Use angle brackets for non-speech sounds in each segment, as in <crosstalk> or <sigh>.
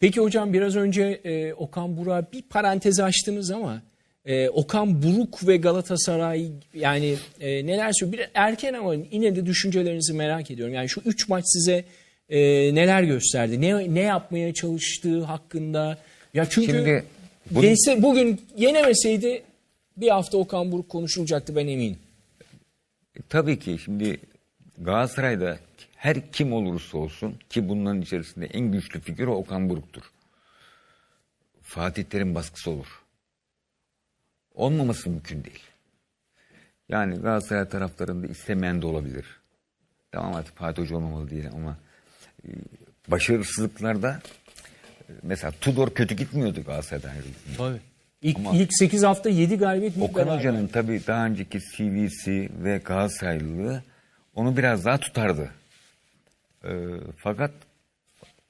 Peki hocam biraz önce e, Okan Buruk'a bir parantez açtınız ama e, Okan Buruk ve Galatasaray yani e, neler söylüyor? Bir erken ama yine de düşüncelerinizi merak ediyorum. Yani şu üç maç size e, neler gösterdi? Ne ne yapmaya çalıştığı hakkında? Ya çünkü Şimdi bunu- gelse, bugün yenemeseydi bir hafta Okan Buruk konuşulacaktı ben eminim. Tabii ki şimdi Galatasaray'da her kim olursa olsun ki bunların içerisinde en güçlü figür Okan Buruk'tur. Fatih Terim baskısı olur. Olmaması mümkün değil. Yani Galatasaray taraflarında istemeyen de olabilir. Tamam artık Fatih Hoca olmamalı değil ama e, başarısızlıklarda e, mesela Tudor kötü gitmiyordu Galatasaray'dan ayrıldığında. Tabii. İlk, ilk 8 hafta 7 galibiyet ilk Okan. Hoca'nın tabii daha önceki CV'si ve Galatasaraylılığı onu biraz daha tutardı. Ee, fakat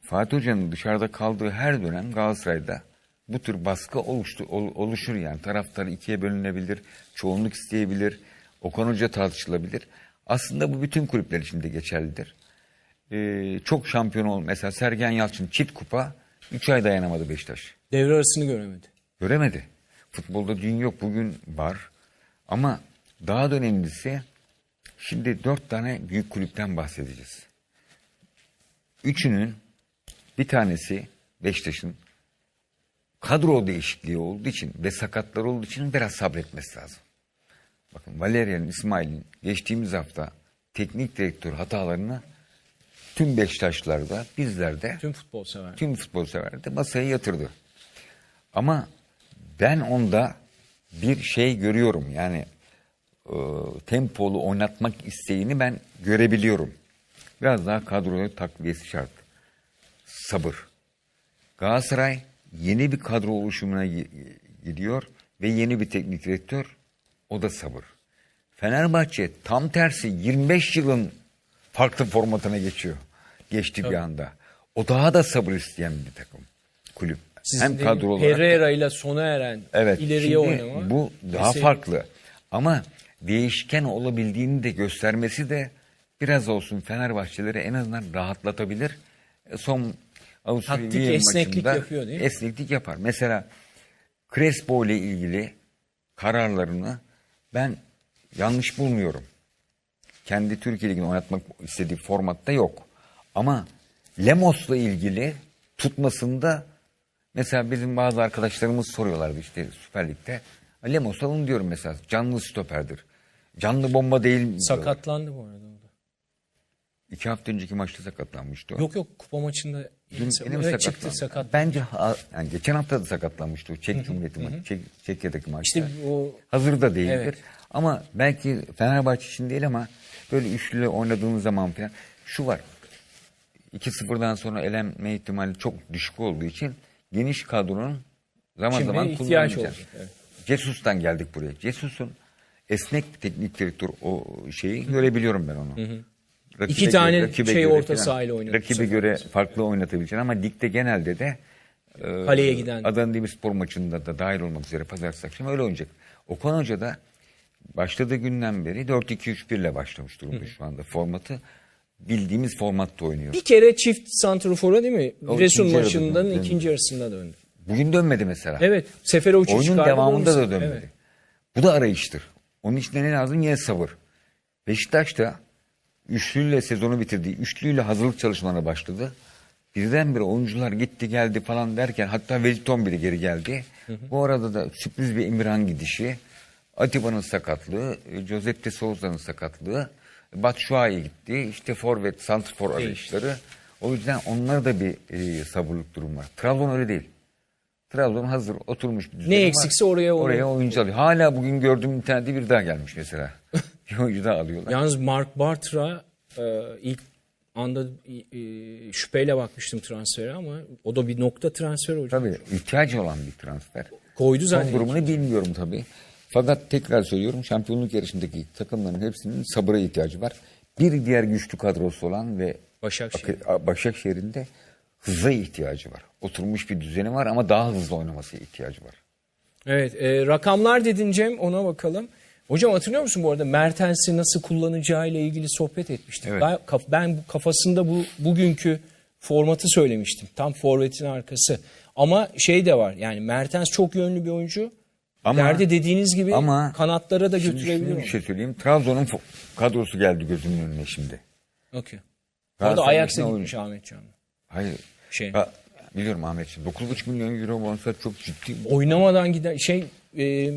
Fatih Hoca'nın dışarıda kaldığı her dönem Galatasaray'da bu tür baskı oluştu, ol- oluşur yani. Taraftar ikiye bölünebilir, çoğunluk isteyebilir, Okan Hoca tartışılabilir. Aslında bu bütün kulüpler için de geçerlidir. Ee, çok şampiyon ol. Mesela Sergen Yalçın çift kupa 3 ay dayanamadı Beşiktaş. Devre arasını göremedi. Göremedi. Futbolda dün yok bugün var. Ama daha da önemlisi şimdi dört tane büyük kulüpten bahsedeceğiz. Üçünün bir tanesi Beşiktaş'ın kadro değişikliği olduğu için ve sakatlar olduğu için biraz sabretmesi lazım. Bakın Valerian İsmail'in geçtiğimiz hafta teknik direktör hatalarını tüm Beşiktaşlılarda bizlerde Tüm futbol sever. tüm futbol sever de masaya yatırdı. Ama ben onda bir şey görüyorum. Yani e, tempolu oynatmak isteğini ben görebiliyorum. Biraz daha kadroya takviyesi şart. Sabır. Galatasaray yeni bir kadro oluşumuna gi- gidiyor ve yeni bir teknik direktör. O da sabır. Fenerbahçe tam tersi 25 yılın farklı formatına geçiyor. Geçti bir anda. O daha da sabır isteyen bir takım kulüp. Sizin Hem kadro olarak. Pereira ile sona eren Evet. ileriye oynama. Bu daha Mesela- farklı. Ama değişken olabildiğini de göstermesi de biraz olsun Fenerbahçelere en azından rahatlatabilir. E, Son Avusturya Taktik esneklik maçında yapıyor değil mi? Esneklik yapar. Mesela Crespo ile ilgili kararlarını ben yanlış bulmuyorum. Kendi Türkiye Ligi'ni oynatmak istediği formatta yok. Ama Lemos'la ilgili tutmasında mesela bizim bazı arkadaşlarımız soruyorlardı işte Süper Lig'de. Lemos alın diyorum mesela. Canlı stoperdir. Canlı bomba değil mi? Sakatlandı bu arada. Da. İki hafta önceki maçta sakatlanmıştı o. Yok yok kupa maçında Dün yine mi evet, sakatlandı? çıktı sakat. Bence ha- yani geçen hafta da sakatlanmıştı o Çek Cumhuriyeti maçı. Çek, Çekya'daki maçta. İşte o Hazırda değildir. Evet. Ama belki Fenerbahçe için değil ama böyle üçlü oynadığınız zaman falan şu var. 2-0'dan sonra elenme ihtimali çok düşük olduğu için geniş kadronun zaman Şimdi zaman ihtiyaç kullanılacak. olacak, evet. Cesus'tan geldik buraya. Cesus'un esnek teknik direktör o şeyi görebiliyorum ben onu. Rakibe İki tane rakibe şey göre orta falan, sahayla oynadı Rakibe göre farklı oynatabileceksin ama ligde genelde de e, Kaleye giden. Adana Demirspor maçında da dahil olmak üzere pazartesi akşam öyle oynayacak. Okan Hoca da başladığı günden beri 4-2-3-1 ile başlamış durumda şu anda formatı. Bildiğimiz formatta oynuyor. bir kere çift santrofora değil mi? O yarıda maçından döndü. ikinci yarısında döndü. Bugün dönmedi mesela. Evet. Sefere uçuş Oyunun devamında da dönmedi. Evet. Bu da arayıştır. Onun için ne lazım? Yine sabır. Beşiktaş da üçlüyle sezonu bitirdi. Üçlüyle hazırlık çalışmalarına başladı. Birdenbire oyuncular gitti geldi falan derken hatta Wellington bile geri geldi. Bu arada da sürpriz bir Emirhan gidişi. Atiba'nın sakatlığı, Josep de Souza'nın sakatlığı, Batshuayi gitti, işte forvet, santrfor arayışları. O yüzden onlara da bir e, sabırlık durum var. Trabzon öyle değil. Trabzon hazır oturmuş bir var. eksikse oraya onu- oraya oyuncu alıyor. Hala bugün gördüğüm internette bir daha gelmiş mesela. <laughs> bir oyuncu daha alıyorlar. Yalnız Mark Bartra e, ilk anda e, şüpheyle bakmıştım transfere ama o da bir nokta transfer hocam. Tabii ihtiyacı olan bir transfer. Koydu Son zaten. durumunu bilmiyorum tabii. Fakat tekrar söylüyorum şampiyonluk yarışındaki takımların hepsinin sabıra ihtiyacı var. Bir diğer güçlü kadrosu olan ve Başakşehir. Başakşehir'in de hıza ihtiyacı var. Oturmuş bir düzeni var ama daha hızlı oynaması ihtiyacı var. Evet, e, rakamlar dedin Cem, ona bakalım. Hocam hatırlıyor musun bu arada Mertens'i nasıl kullanacağıyla ilgili sohbet etmiştik. Evet. Ben, ben kafasında bu bugünkü formatı söylemiştim. Tam forvetin arkası. Ama şey de var. Yani Mertens çok yönlü bir oyuncu. Ama- Nerede dediğiniz gibi ama kanatlara da Şimdi götürebiliyor. şunu bir şey söyleyeyim. Trabzon'un kadrosu geldi gözümün önüne şimdi. Okey. Orada Galatasaray Ajax'a gitmiş Ahmet Can. Hayır. Şey. Ha, biliyorum Ahmetciğim. 9,5 milyon euro bonservis çok ciddi. Oynamadan giden şey e,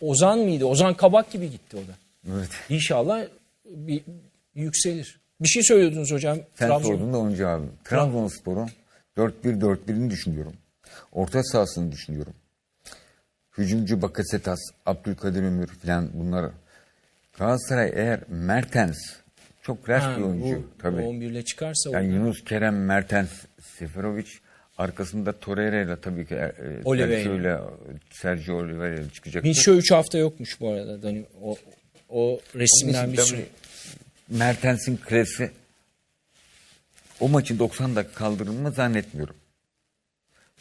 Ozan mıydı? Ozan Kabak gibi gitti o da. Evet. İnşallah bir yükselir. Bir şey söylüyordunuz hocam. Sen Trabzon. sordun da oyuncu abi. Trabzonspor'un 4-1-4-1'ini düşünüyorum. Orta sahasını düşünüyorum. Hücumcu Bakasetas, Abdülkadir Ömür falan bunlar. Galatasaray eğer Mertens çok Ha, bir oyuncu bu tabii. 11 ile çıkarsa Yani Yunus Kerem, Mertens, Seferovic arkasında Torreira ile tabii ki e, Oliveira. Sergio ile Sergio Oliveira ile çıkacak. Minşo 3 hafta yokmuş bu arada. Dani, o, o resimden bir sürü. Mertens'in kresi o maçın 90 dakika kaldırılma zannetmiyorum.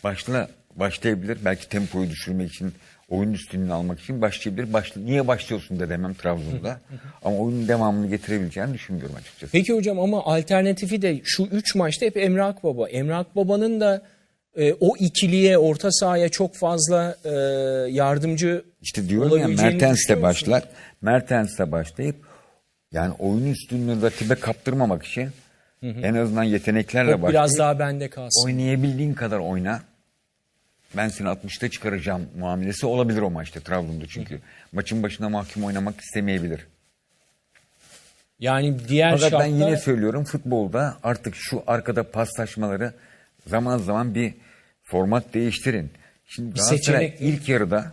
Başla başlayabilir. Belki tempoyu düşürmek için, oyun üstünlüğünü almak için başlayabilir. Başla, niye başlıyorsun da demem Trabzon'da. Ama oyunun devamını getirebileceğini düşünmüyorum açıkçası. Peki hocam ama alternatifi de şu 3 maçta hep Emre Akbaba. Emre Akbaba'nın da e, o ikiliye, orta sahaya çok fazla e, yardımcı İşte diyorum ya Mertens'le başlar. Mertens'le başlayıp yani oyun üstünlüğünü rakibe kaptırmamak için en azından yeteneklerle başlayıp biraz daha bende kalsın. oynayabildiğin kadar oyna. Ben seni 60'ta çıkaracağım muamelesi olabilir o maçta Trabzon'da çünkü. Maçın başına mahkum oynamak istemeyebilir. Yani diğer Fakat ben şartlar yine söylüyorum futbolda artık şu arkada paslaşmaları zaman zaman bir format değiştirin. Şimdi Galatasaray seçenek değil. ilk yarıda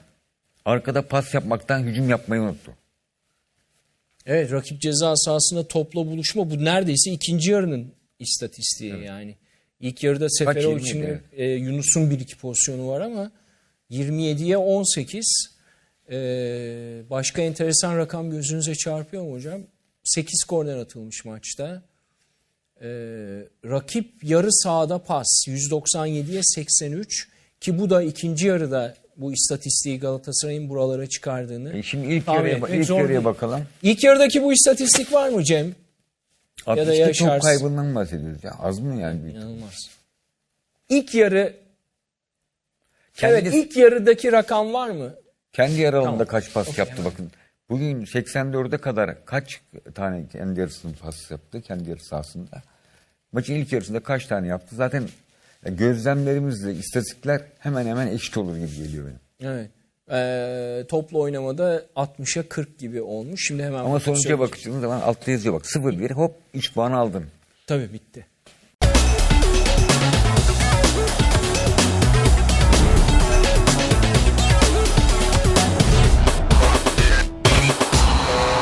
arkada pas yapmaktan hücum yapmayı unuttu. Evet rakip ceza sahasında topla buluşma bu neredeyse ikinci yarının istatistiği yani. İlk yarıda Seferovic'in 27, ve e, Yunus'un bir iki pozisyonu var ama 27'ye 18 e, başka enteresan rakam gözünüze çarpıyor mu hocam? 8 korner atılmış maçta. E, rakip yarı sahada pas 197'ye 83 ki bu da ikinci yarıda bu istatistiği Galatasaray'ın buralara çıkardığını E şimdi ilk yarıya, ilk yarıya değil. bakalım. İlk yarıdaki bu istatistik var mı Cem? Ya da 62 yaşarsın. top kaybından mı bahsediyoruz ya? Az mı yani? İnanılmaz. İlk yarı Kendi, evet ilk yarıdaki rakam var mı? kendi yarı alanında Tamam. kaç pas Okey, yaptı hemen. bakın. Bugün 84'e kadar kaç tane kendi yarısını pas yaptı kendi yarı sahasında? Maçın ilk yarısında kaç tane yaptı? Zaten gözlemlerimizle istatistikler hemen hemen eşit olur gibi geliyor benim. Evet. Ee, toplu oynamada 60'a 40 gibi olmuş. Şimdi hemen Ama sonuca bakıştığınız zaman altta yazıyor bak 0-1 hop 3 puan aldın. Tabii bitti.